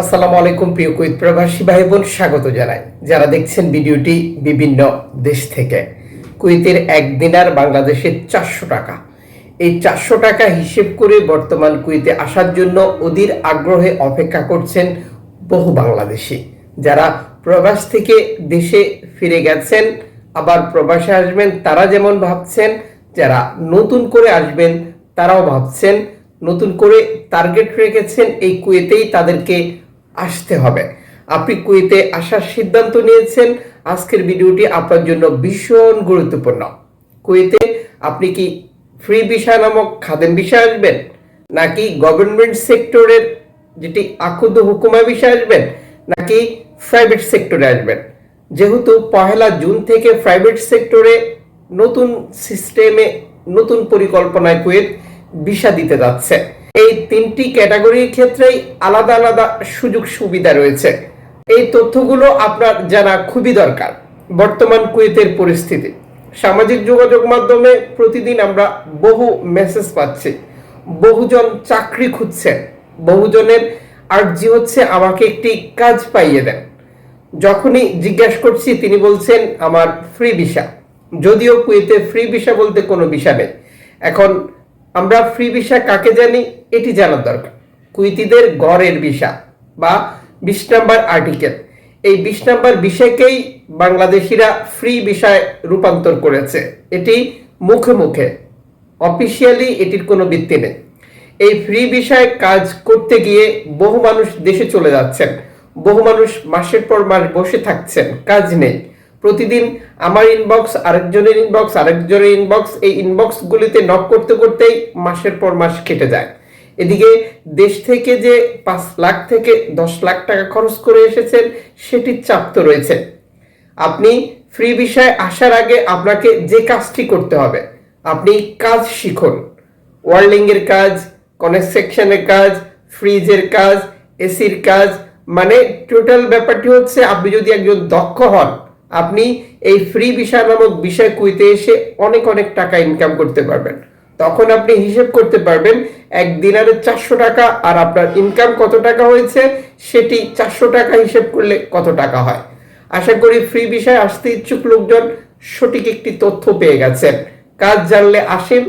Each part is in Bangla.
আসসালামু আলাইকুম, প্রিয় কুইত প্রবাসী ভাই বোন স্বাগত জানাই। যারা দেখছেন ভিডিওটি বিভিন্ন দেশ থেকে কুইতের এক দিনার বাংলাদেশে চারশো টাকা। এই চারশো টাকা হিসেব করে বর্তমান কুইতে আসার জন্য অধীর আগ্রহে অপেক্ষা করছেন বহু বাংলাদেশি। যারা প্রবাস থেকে দেশে ফিরে গেছেন, আবার প্রবাসে আসবেন, তারা যেমন ভাবছেন, যারা নতুন করে আসবেন, তারাও ভাবছেন, নতুন করে টার্গেট রেখেছেন, এই কুয়েতেই তাদেরকে আসতে হবে। আপনি কুয়েতে আসার সিদ্ধান্ত নিয়েছেন। আজকের ভিডিওটি আপনার জন্য ভীষণ গুরুত্বপূর্ণ। কুয়েতে আপনি কি ফ্রি ভিসা নামক খাদেম ভিসা আসবেন? নাকি গভর্নমেন্ট সেক্টরের যেটি আকুদ হুকুমা ভিসা আসবেন? নাকি প্রাইভেট সেক্টরে আসবেন? যেহেতু পহেলা জুন থেকে প্রাইভেট সেক্টরে নতুন সিস্টেমে নতুন পরিকল্পনায় কুয়েত ভিসা দিতে যাচ্ছে। এই তিনটি ক্যাটাগরির ক্ষেত্রেই আলাদা আলাদা সুযোগ সুবিধা রয়েছে। এই তথ্যগুলো আপনার জানা খুবই দরকার বর্তমান কুয়েতের পরিস্থিতি। সামাজিক যোগাযোগ মাধ্যমে প্রতিদিন আমরা বহু মেসেজ পাচ্ছি। বহুজন চাকরি খুঁজছেন। বহুজনের আর্জি হচ্ছে আমাকে একটি কাজ পাইয়ে দেন। যখনই জিজ্ঞাসা করছি, তিনি বলছেন, আমার ফ্রি ভিসা যদিও কুয়েতে ফ্রি ভিসা বলতে কোনো ভিসা নেই। এখন আমরা ফ্রি ভিসা কাকে জানি? এটি জানার দরকার। কুইতিদের গড়ের ভিসা বা বিশ নাম্বার আর্টিকেল এই বিশ নাম্বার বিষয়কেই বাংলাদেশিরা ফ্রি বিষয় রূপান্তর করেছে। এটি মুখে মুখে অফিসিয়ালি এটির কোনো ভিত্তি নেই। এই ফ্রি বিষয়ে কাজ করতে গিয়ে বহু মানুষ দেশে চলে যাচ্ছেন। বহু মানুষ মাসের পর মাস বসে থাকছেন। কাজ নেই। প্রতিদিন আমার ইনবক্স আরেকজনের ইনবক্স আরেকজনের ইনবক্স এই ইনবক্সগুলিতে নক করতে করতেই মাসের পর মাস কেটে যায়। এদিকে দেশ থেকে যে পাঁচ লাখ থেকে দশ লাখ টাকা খরচ করে এসেছেন, সেটির চাপ তো রয়েছে। আপনি ফ্রি বিষয়ে আসার আগে আপনাকে যে কাজটি করতে হবে, আপনি কাজ শিখুন। ওয়ার্ল্ডিং এর কাজ কনেকশনের কাজ ফ্রিজের কাজ এসির কাজ মানে টোটাল ব্যাপারটি হচ্ছে আপনি যদি একজন দক্ষ হন আপনি এই ফ্রি বিষয় নামক বিষয় কুইতে এসে অনেক অনেক টাকা ইনকাম করতে পারবেন। তখন আপনি হিসেব করতে পারবেন এক দিনারে চারশো টাকা আর আপনার ইনকাম কত টাকা হয়েছে সেটি চারশো টাকা হিসেব করলে কত টাকা হয়। আশা করি ফ্রি বিষয় আসতে ইচ্ছুক লোকজন সঠিক একটি তথ্য পেয়ে গেছেন। কাজ জানলে আসেন।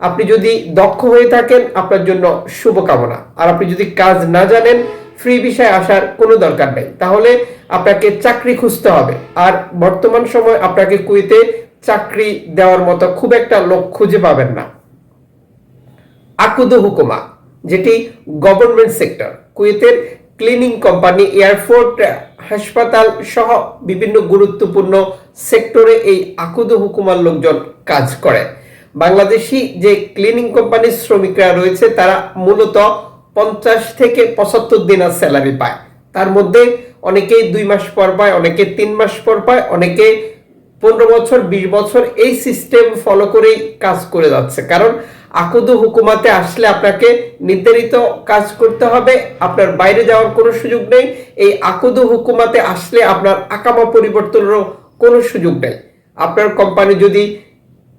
আপনি যদি দক্ষ হয়ে থাকেন, আপনার জন্য শুভকামনা। আর আপনি যদি কাজ না জানেন ফ্রি বিষয়ে আসার কোনো দরকার নেই। তাহলে আপনাকে চাকরি খুঁজতে হবে। আর বর্তমান সময় আপনাকে কুইতে চাকরি দেওয়ার মতো খুব একটা লোক খুঁজে পাবেন না। আকুদ হুকুমা, যেটি গভর্নমেন্ট সেক্টর কুয়েতের ক্লিনিং কোম্পানি এয়ারপোর্ট হাসপাতাল সহ বিভিন্ন গুরুত্বপূর্ণ সেক্টরে এই আকুদ হুকুমার লোকজন কাজ করে। বাংলাদেশি যে ক্লিনিং কোম্পানির শ্রমিকরা রয়েছে, তারা মূলত পঞ্চাশ থেকে পঁচাত্তর দিনের স্যালারি পায়। তার মধ্যে অনেকেই দুই মাস পর পায়, অনেকে তিন মাস পর পায়, অনেকে পনেরো বছর, বিশ বছর এই সিস্টেম ফলো করেই কাজ করে যাচ্ছে। কারণ আকুদ হুকুমাতে আসলে আপনাকে নির্ধারিত কাজ করতে হবে, আপনার বাইরে যাওয়ার কোনো সুযোগ নেই, এই আকুদ হুকুমাতে আসলে আপনার আকামা পরিবর্তনেরও কোনো সুযোগ নেই। আপনার কোম্পানি যদি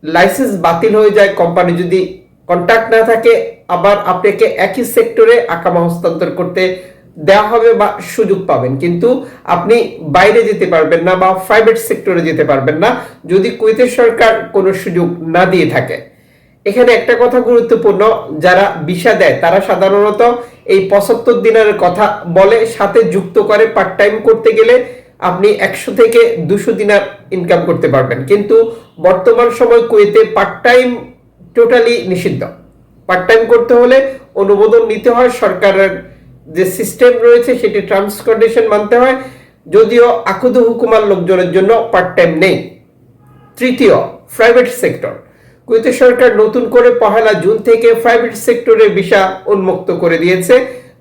লাইসেন্স বাতিল হয়ে যায় কোম্পানি যদি কন্ট্যাক্ট না থাকে, আবার আপনাকে একই সেক্টরে আকামা হস্তান্তর করতে দেওয়া হবে বা সুযোগ পাবেন। কিন্তু আপনি বাইরে যেতে পারবেন না বা প্রাইভেট সেক্টরে যেতে পারবেন না, যদি কুয়েতের সরকার কোনো সুযোগ না দিয়ে থাকে। এখানে একটা কথা গুরুত্বপূর্ণ, যারা ভিসা দেয়, তারা সাধারণত এই পঁচাত্তর দিনের কথা বলে, সাথে যুক্ত করে পার্ট টাইম করতে গেলে আপনি একশো থেকে দুশো দিনার ইনকাম করতে পারবেন। কিন্তু বর্তমান সময় কুয়েতে পার্ট টাইম টোটালি নিষিদ্ধ। পার্ট টাইম করতে হলে অনুমোদন নিতে হয়, সরকারের যে সিস্টেম রয়েছে সেটি টার্মস কন্ডিশন মানতে হয়, যদিও আকুদ হুকুমার লোকজনের জন্য পার্ট টাইম নেই। তৃতীয় প্রাইভেট সেক্টর কুয়েতের সরকার নতুন করে পহেলা জুন থেকে প্রাইভেট সেক্টরে ভিসা উন্মুক্ত করে দিয়েছে।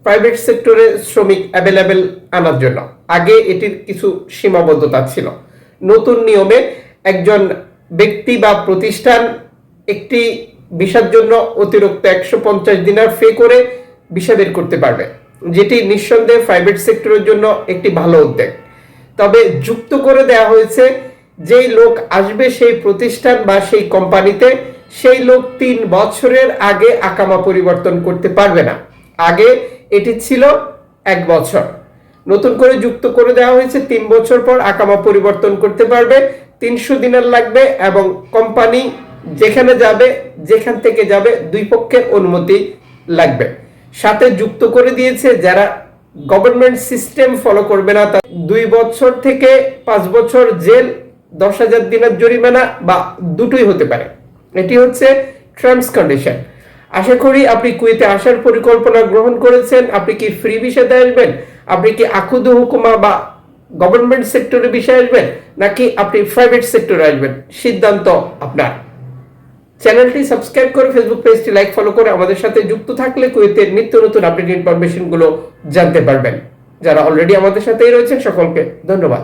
প্রাইভেট সেক্টরে শ্রমিক অ্যাভেলেবেল আনার জন্য। আগে এটির কিছু সীমাবদ্ধতা ছিল। নতুন নিয়মে একজন ব্যক্তি বা প্রতিষ্ঠান একটি ভিসার জন্য অতিরিক্ত একশো পঞ্চাশ দিনার ফে করে ভিসা বের করতে পারবে, যেটি নিঃসন্দেহে প্রাইভেট সেক্টরের জন্য একটি ভালো উদ্যোগ। তবে যুক্ত করে দেয়া হয়েছে, যেই লোক আসবে সেই প্রতিষ্ঠান বা সেই কোম্পানিতে, সেই লোক তিন বছরের আগে আকামা পরিবর্তন করতে পারবে না। আগে এটি ছিল এক বছর। নতুন করে যুক্ত করে দেওয়া হয়েছে, তিন বছর পর আকামা পরিবর্তন করতে পারবে, তিনশো দিনের লাগবে এবং কোম্পানি যেখানে যাবে, যেখান থেকে যাবে, দুই পক্ষের অনুমতি লাগবে। সাথে যুক্ত করে দিয়েছে যারা গভর্নমেন্ট সিস্টেম ফলো করবে না তা দুই বছর থেকে পাঁচ বছর জেল, দশ হাজার দিনের জরিমানা বা দুটোই হতে পারে। এটি হচ্ছে টার্মস কন্ডিশন আশা করি আপনি কুয়েতে আসার পরিকল্পনা গ্রহণ করেছেন। আপনি কি ফ্রি ভিসাতে আসবেন? আপনি কি আকুদু হুকুমা বা গভর্নমেন্ট সেক্টরে বিষয়ে আসবেন? নাকি আপনি প্রাইভেট সেক্টরে আসবেন? সিদ্ধান্ত আপনার। চ্যানেলটি সাবস্ক্রাইব করে ফেসবুক পেজটি লাইক ফলো করে আমাদের সাথে যুক্ত থাকলে কুয়েতের নিত্য নতুন আপডেট ইনফরমেশনগুলো জানতে পারবেন। যারা অলরেডি আমাদের সাথেই রয়েছেন, সকলকে ধন্যবাদ।